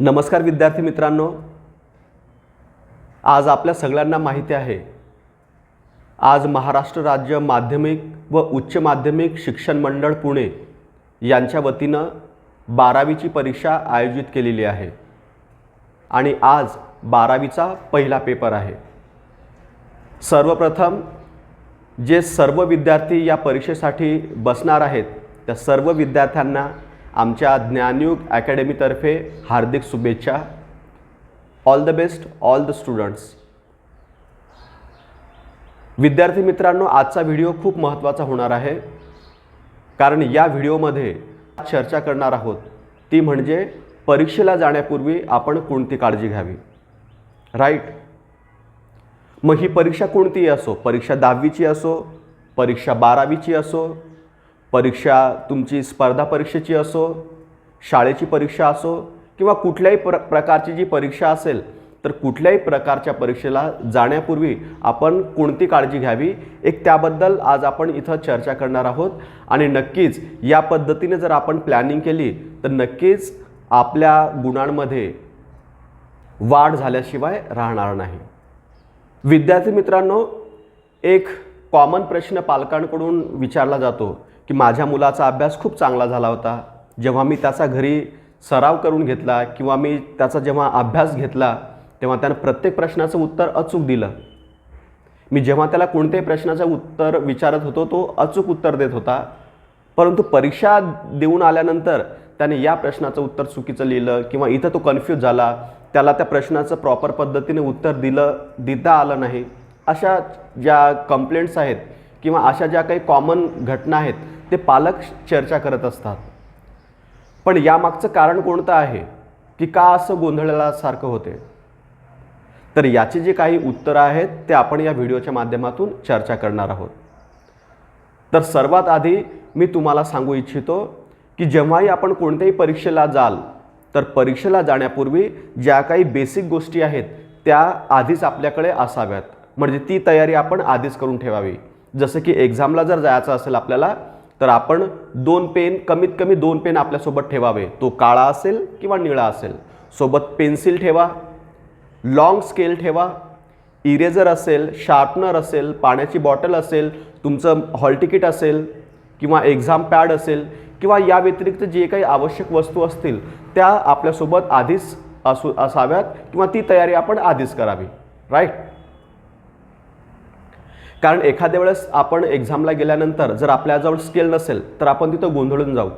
नमस्कार विद्यार्थी मित्रांनो. आज आपल्या सगळ्यांना माहिती आहे आज महाराष्ट्र राज्य माध्यमिक व उच्च माध्यमिक शिक्षण मंडळ पुणे यांच्या वतीनं बारावीची परीक्षा आयोजित केलेली आहे आणि आज बारावीचा पहिला पेपर आहे. सर्वप्रथम जे सर्व विद्यार्थी या परीक्षेसाठी बसणार आहेत त्या सर्व विद्यार्थ्यांना आमच्या ज्ञानयुग अकॅडमीतर्फे हार्दिक शुभेच्छा. All the best all the students विद्यार्थी मित्रांनो आजचा व्हिडिओ खूप महत्त्वाचा होणार आहे. कारण या व्हिडिओमध्ये चर्चा करणार आहोत. ती म्हणजे परीक्षेला जाण्यापूर्वी आपण कोणती काळजी घ्यावी? राईट मग ही परीक्षा कोणतीही असो परीक्षा दहावीची असो परीक्षा बारावीची असो परीक्षा तुमची स्पर्धा परीक्षेची असो शाळेची परीक्षा असो किंवा कुठल्याही प्र प्रकारची जी परीक्षा असेल तर कुठल्याही प्रकारच्या परीक्षेला जाण्यापूर्वी आपण कोणती काळजी घ्यावी एक त्याबद्दल आज आपण इथं चर्चा करणार आहोत. आणि नक्कीच या पद्धतीने जर आपण प्लॅनिंग केली तर नक्कीच आपल्या गुणांमध्ये वाढ झाल्याशिवाय राहणार नाही. विद्यार्थी मित्रांनो एक कॉमन प्रश्न पालकांकडून विचारला जातो. की माझ्या मुलाचा अभ्यास खूप चांगला झाला होता. जेव्हा मी त्याचा घरी सराव करून घेतला किंवा मी त्याचा जेव्हा अभ्यास घेतला तेव्हा त्यानं प्रत्येक प्रश्नाचं उत्तर अचूक दिलं. मी जेव्हा त्याला कोणत्याही प्रश्नाचं उत्तर विचारत होतो तो अचूक उत्तर देत होता. परंतु परीक्षा देऊन आल्यानंतर त्याने या प्रश्नाचं उत्तर चुकीचं लिहिलं किंवा इथं तो कन्फ्यूज झाला त्याला त्या प्रश्नाचं प्रॉपर पद्धतीने उत्तर दिलं देता आलं नाही. अशा ज्या कंप्लेंट्स आहेत किंवा अशा ज्या काही कॉमन घटना आहेत ते पालक चर्चा करत असतात. पण यामागचं कारण कोणतं आहे? की का असं गोंधळल्यासारखं होते? तर याची जी काही उत्तरं आहेत ते आपण या व्हिडिओच्या माध्यमातून चर्चा करणार आहोत. तर सर्वात आधी मी तुम्हाला सांगू इच्छितो की जेव्हाही आपण कोणत्याही परीक्षेला जाल तर परीक्षेला जाण्यापूर्वी ज्या काही बेसिक गोष्टी आहेत त्या आधीच आपल्याकडे असाव्यात. म्हणजे ती तयारी आपण आधीच करून ठेवावी. जसं की एक्झामला जर जायचं असेल आपल्याला तर आपण दोन पेन कमीत कमी दोन पेन आपल्यासोबत ठेवावे. तो काळा असेल किंवा निळा असेल. सोबत पेन्सिल ठेवा लॉंग स्केल ठेवा इरेझर असेल शार्पनर असेल पाण्याची बॉटल असेल तुमचं हॉल तिकीट असेल किंवा एक्झाम पॅड असेल किंवा या व्यतिरिक्त जे काही आवश्यक वस्तू असतील त्या आपल्यासोबत आधीच असू असाव्यात किंवा ती तयारी आपण आधीच करावी. राईट कारण एखाद्या वेळेस आपण एक्झामला गेल्यानंतर जर आपल्याजवळ स्किल नसेल तर आपण तिथं गोंधळून जाऊ.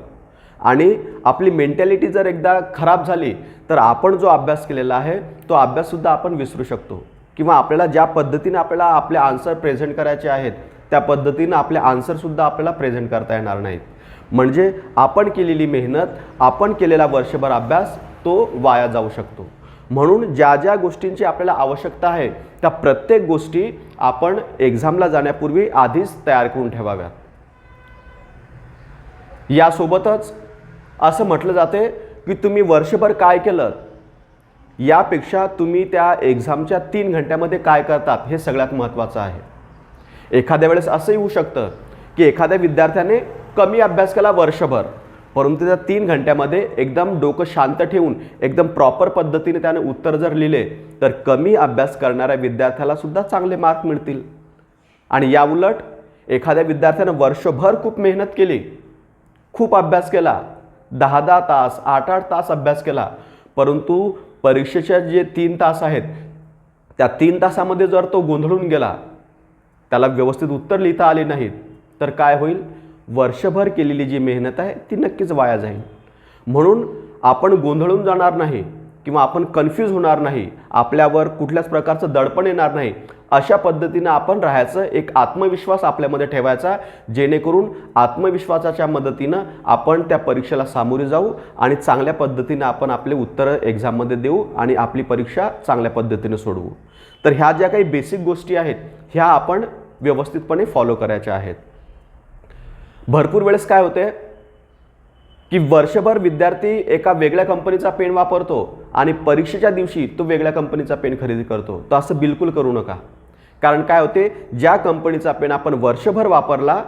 आणि आपली मेंटॅलिटी जर एकदा खराब झाली तर आपण जो अभ्यास केलेला आहे तो अभ्याससुद्धा आपण विसरू शकतो. किंवा आपल्याला ज्या पद्धतीने आपल्याला आपले आन्सर प्रेझेंट करायचे आहेत त्या पद्धतीनं आपले आन्सरसुद्धा आपल्याला प्रेझेंट करता येणार नाहीत. म्हणजे आपण केलेली मेहनत आपण केलेला वर्षभर अभ्यास तो वाया जाऊ शकतो. म्हणून ज्या ज्या गोष्टींची आपल्याला आवश्यकता आहे त्या प्रत्येक गोष्टी आपण एक्झामला जाण्यापूर्वी आधीच तयार करून ठेवाव्यात यासोबतच असं म्हटलं जाते की तुम्ही वर्षभर काय केलं यापेक्षा तुम्ही त्या एक्झामच्या तीन घंट्यामध्ये काय करतात हे सगळ्यात महत्त्वाचं आहे. एखाद्या वेळेस असंही होऊ शकतं की एखाद्या विद्यार्थ्याने कमी अभ्यास केला वर्षभर परंतु त्या तीन घंट्यामध्ये एकदम डोकं शांत ठेवून एकदम प्रॉपर पद्धतीने त्याने उत्तर जर लिहिले तर कमी अभ्यास करणाऱ्या विद्यार्थ्याला सुद्धा चांगले मार्क मिळतील. आणि याउलट एखाद्या विद्यार्थ्यानं वर्षभर खूप मेहनत केली खूप अभ्यास केला दहा दहा तास आठ आठ तास अभ्यास केला परंतु परीक्षेच्या जे तीन तास आहेत त्या तीन तासामध्ये जर तो गोंधळून गेला त्याला व्यवस्थित उत्तर लिहिता आले नाहीत तर काय होईल? वर्षभर केलेली जी मेहनत आहे ती नक्कीच वाया जाईल. म्हणून आपण गोंधळून जाणार नाही किंवा आपण कन्फ्यूज होणार नाही आपल्यावर कुठल्याच प्रकारचं दडपण येणार नाही अशा पद्धतीनं आपण राहायचं एक आत्मविश्वास आपल्यामध्ये ठेवायचा जेणेकरून आत्मविश्वासाच्या मदतीनं आपण त्या परीक्षेला सामोरे जाऊ आणि चांगल्या पद्धतीनं आपण आपले उत्तरं एक्झाममध्ये देऊ आणि आपली परीक्षा चांगल्या पद्धतीने सोडवू. तर ह्या ज्या काही बेसिक गोष्टी आहेत ह्या आपण व्यवस्थितपणे फॉलो करायच्या आहेत. भरपूर वेळेस काय होते? की वर्षभर विद्यार्थी एका वेगळ्या कंपनीचा पेन वापरतो आणि परीक्षेच्या दिवशी तो वेगळ्या कंपनीचा पेन खरेदी करतो. तर असं बिलकुल करू नका. कारण काय होते? ज्या कंपनीचा पेन आपण वर्षभर वापरला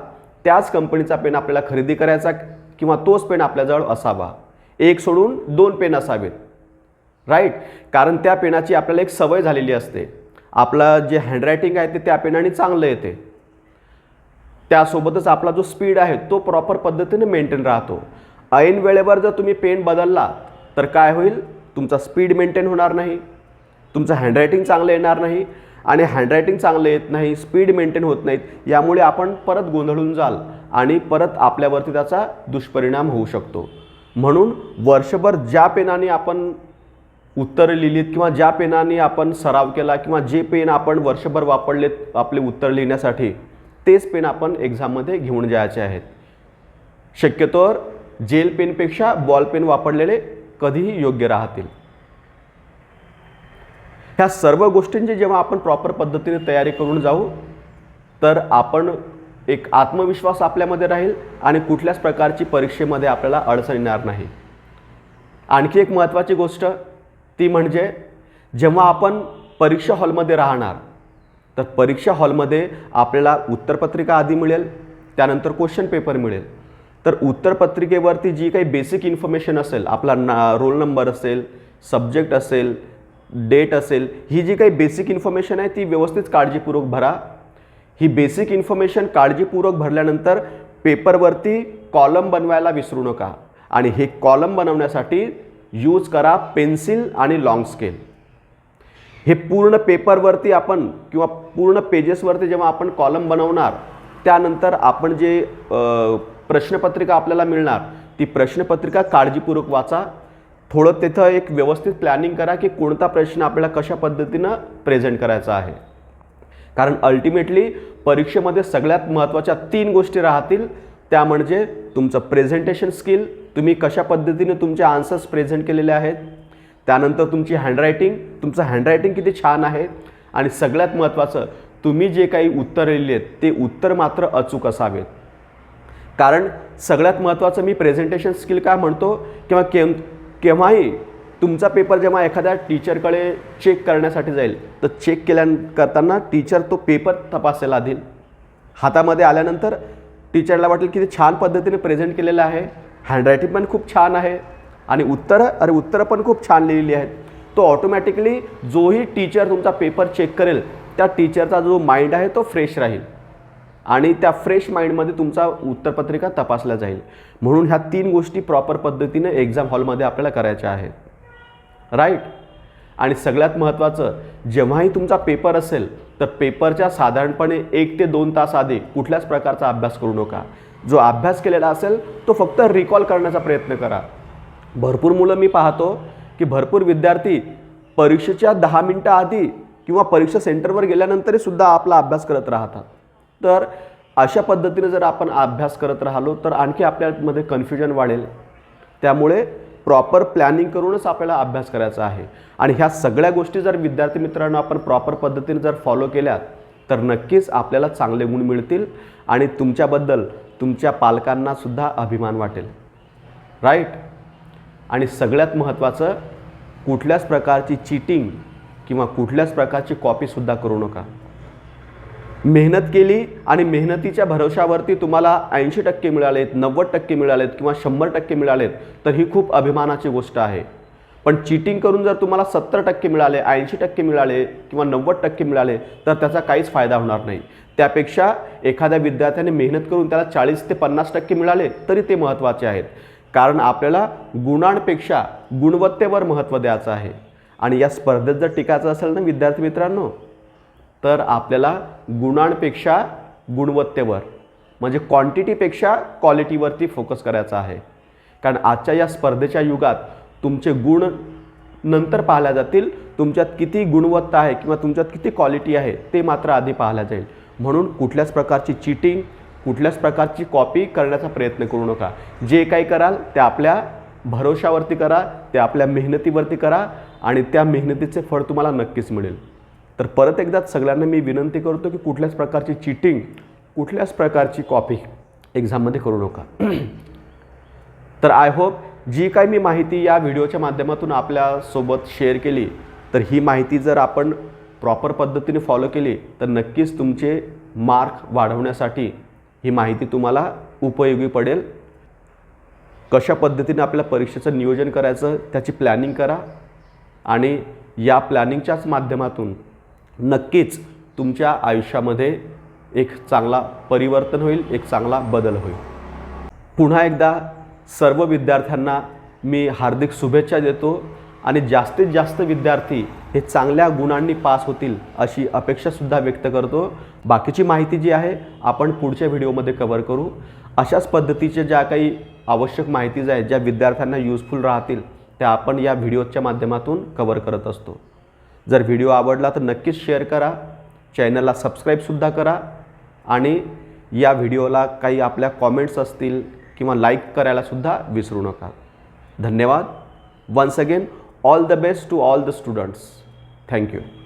त्याच कंपनीचा पेन आपल्याला खरेदी करायचा किंवा तोच पेन आपल्याजवळ असावा. एक सोडून दोन पेन असावेत. राईट कारण त्या पेनाची आपल्याला एक सवय झालेली असते. आपलं जे हँडरायटिंग आहे ते त्या पेनाने चांगलं येते. त्यासोबतच आपला जो स्पीड आहे तो प्रॉपर पद्धतीने मेंटेन राहतो. ऐन वेळेवर जर तुम्ही पेन बदलला तर काय होईल? तुमचा स्पीड मेंटेन होणार नाही. तुमचं हँडरायटिंग चांगलं येणार नाही. आणि हँडरायटिंग चांगलं येत नाही स्पीड मेंटेन होत नाहीत. यामुळे आपण परत गोंधळून जाल आणि परत आपल्यावरती त्याचा दुष्परिणाम होऊ शकतो. म्हणून वर्षभर ज्या पेनाने आपण उत्तरं लिहिलीत किंवा ज्या पेनाने आपण सराव केला किंवा जे पेन आपण वर्षभर वापरलेत आपले उत्तर लिहिण्यासाठी तेच पेन आपण एक्झाममध्ये घेऊन जायचे आहेत. शक्यतोवर जेल पेनपेक्षा बॉल पेन वापरलेले कधीही योग्य राहतील. ह्या सर्व गोष्टींची जेव्हा आपण प्रॉपर पद्धतीने तयारी करून जाऊ तर आपण एक आत्मविश्वास आपल्यामध्ये राहील आणि कुठल्याच प्रकारची परीक्षेमध्ये आपल्याला अडचण येणार नाही. आणखी एक महत्त्वाची गोष्ट ती म्हणजे जेव्हा आपण परीक्षा हॉलमध्ये राहणार तर परीक्षा हॉलमध्ये आपल्याला उत्तरपत्रिका आधी मिळेल त्यानंतर क्वेश्चन पेपर मिळेल. तर उत्तरपत्रिकेवरती जी काही बेसिक इन्फॉर्मेशन असेल आपला ना रोल नंबर असेल सब्जेक्ट असेल डेट असेल ही जी काही बेसिक इन्फॉर्मेशन आहे ती व्यवस्थित काळजीपूर्वक भरा. ही बेसिक इन्फॉर्मेशन काळजीपूर्वक भरल्यानंतर पेपरवरती कॉलम बनवायला विसरू नका. आणि हे कॉलम बनवण्यासाठी यूज करा पेन्सिल आणि लॉंग स्केल हे पूर्ण पेपरवरती आपण किंवा पूर्ण पेजेसवरती जेव्हा आपण कॉलम बनवणार त्यानंतर आपण जे प्रश्नपत्रिका आपल्याला मिळणार ती प्रश्नपत्रिका काळजीपूर्वक वाचा. थोडं तिथं एक व्यवस्थित प्लॅनिंग करा की कोणता प्रश्न आपल्याला कशा पद्धतीनं प्रेझेंट करायचा आहे. कारण अल्टिमेटली परीक्षेमध्ये सगळ्यात महत्त्वाच्या तीन गोष्टी राहतील. त्या म्हणजे तुमचं प्रेझेंटेशन स्किल तुम्ही कशा पद्धतीने तुमचे आन्सर्स प्रेझेंट केलेले आहेत त्यानंतर तुमची हँडरायटिंग तुमचं हँडरायटिंग किती छान आहे? आणि सगळ्यात महत्त्वाचं तुम्ही जे काही उत्तर लिहिली आहेत ते उत्तर मात्र अचूक असावेत. कारण सगळ्यात महत्त्वाचं मी प्रेझेंटेशन स्किल काय म्हणतो? किंवा केम केव्हाही तुमचा पेपर जेव्हा एखाद्या टीचरकडे चेक करण्यासाठी जाईल तर चेक केल्या करताना टीचर तो पेपर तपासायला आधी हातामध्ये आल्यानंतर टीचरला वाटेल की ते छान पद्धतीने प्रेझेंट केलेलं आहे. हँडरायटिंग पण खूप छान आहे. आणि उत्तरं अरे उत्तरं पण खूप छान लिहिलेली आहेत. तो ऑटोमॅटिकली जोही टीचर तुमचा पेपर चेक करेल त्या टीचरचा जो माइंड आहे तो फ्रेश राहील. आणि त्या फ्रेश माइंडमध्ये तुमचा उत्तरपत्रिका तपासल्या जाईल. म्हणून ह्या तीन गोष्टी प्रॉपर पद्धतीने एक्झाम हॉलमध्ये आपल्याला करायच्या आहेत. राईट आणि सगळ्यात महत्त्वाचं जेव्हाही तुमचा पेपर असेल तर पेपरच्या साधारणपणे एक ते दोन तास आधी कुठल्याच प्रकारचा अभ्यास करू नका. जो अभ्यास केलेला असेल तो फक्त रिकॉल करण्याचा प्रयत्न करा. भरपूर मुलं मी पाहतो की भरपूर विद्यार्थी परीक्षेच्या दहा मिनटं आधी किंवा परीक्षा सेंटरवर गेल्यानंतरही सुद्धा आपला अभ्यास करत राहतात. तर अशा पद्धतीने जर आपण अभ्यास करत राहिलो तर आणखी आपल्यामध्ये कन्फ्युजन वाढेल. त्यामुळे प्रॉपर प्लॅनिंग करूनच आपल्याला अभ्यास करायचा आहे. आणि ह्या सगळ्या गोष्टी जर विद्यार्थी मित्रांनो आपण प्रॉपर पद्धतीने जर फॉलो केल्या तर नक्कीच आपल्याला चांगले गुण मिळतील आणि तुमच्याबद्दल तुमच्या पालकांनासुद्धा अभिमान वाटेल. राईट? आणि सगळ्यात महत्त्वाचं कुठल्याच प्रकारची चिटिंग किंवा कुठल्याच प्रकारची कॉपीसुद्धा करू नका. मेहनत केली आणि मेहनतीच्या भरोशावरती तुम्हाला ऐंशी टक्के मिळालेत नव्वद टक्के मिळालेत किंवा शंभर टक्के मिळालेत तर ही खूप अभिमानाची गोष्ट आहे. पण चिटिंग करून जर तुम्हाला सत्तर टक्के मिळाले ऐंशी टक्के मिळाले किंवा नव्वद टक्के मिळाले तर त्याचा काहीच फायदा होणार नाही. त्यापेक्षा एखाद्या विद्यार्थ्याने मेहनत करून त्याला चाळीस ते पन्नास टक्के मिळाले तरी ते महत्त्वाचे आहेत. कारण आपल्याला गुणांपेक्षा गुणवत्तेवर महत्त्व द्यायचं आहे. आणि या स्पर्धेत जर टिकायचं असेल ना विद्यार्थी मित्रांनो तर आपल्याला गुणांपेक्षा गुणवत्तेवर म्हणजे क्वांटिटीपेक्षा क्वालिटीवरती फोकस करायचा आहे. कारण आजच्या या स्पर्धेच्या युगात तुमचे गुण नंतर पाहिल्या जातील तुमच्यात किती गुणवत्ता आहे किंवा तुमच्यात किती क्वालिटी आहे ते मात्र आधी पाहिल्या जाईल. म्हणून कुठल्याच प्रकारची चिटिंग कुठल्याच प्रकारची कॉपी करण्याचा प्रयत्न करू नका. जे काही कराल ते आपल्या भरोशावरती करा ते आपल्या मेहनतीवरती करा आणि त्या मेहनतीचे फळ तुम्हाला नक्कीच मिळेल. तर परत एकदा सगळ्यांना मी विनंती करतो की कुठल्याच प्रकारची चिटिंग कुठल्याच प्रकारची कॉपी एक्झाममध्ये करू नका. तर आय होप जी काही मी माहिती या व्हिडिओच्या माध्यमातून आपल्यासोबत शेअर केली तर ही माहिती जर आपण प्रॉपर पद्धतीने फॉलो केली तर नक्कीच तुमचे मार्क वाढवण्यासाठी ही माहिती तुम्हाला उपयोगी पडेल. कशा पद्धतीने आपल्या परीक्षेचं नियोजन करायचं त्याची प्लॅनिंग करा आणि या प्लॅनिंगच्याच माध्यमातून नक्कीच तुमच्या आयुष्यामध्ये एक चांगला परिवर्तन होईल एक चांगला बदल होईल. पुन्हा एकदा सर्व विद्यार्थ्यांना मी हार्दिक शुभेच्छा देतो. आणि जास्तीत जास्त विद्यार्थी हे चांगल्या गुणांनी पास होतील अशी अपेक्षासुद्धा व्यक्त करतो. बाकीची माहिती जी आहे आपण पुढच्या व्हिडिओमध्ये कवर करू. अशाच पद्धतीच्या ज्या काही आवश्यक माहितीज आहेत ज्या विद्यार्थ्यांना युजफुल राहतील त्या आपण या व्हिडिओच्या माध्यमातून कवर करत असतो. जर व्हिडिओ आवडला तर नक्कीच शेअर करा. चॅनलला सबस्क्राईबसुद्धा करा. आणि या व्हिडिओला काही आपल्या कॉमेंट्स असतील किंवा लाईक करायलासुद्धा विसरू नका. धन्यवाद. Once again all the best to all the students. Thank you.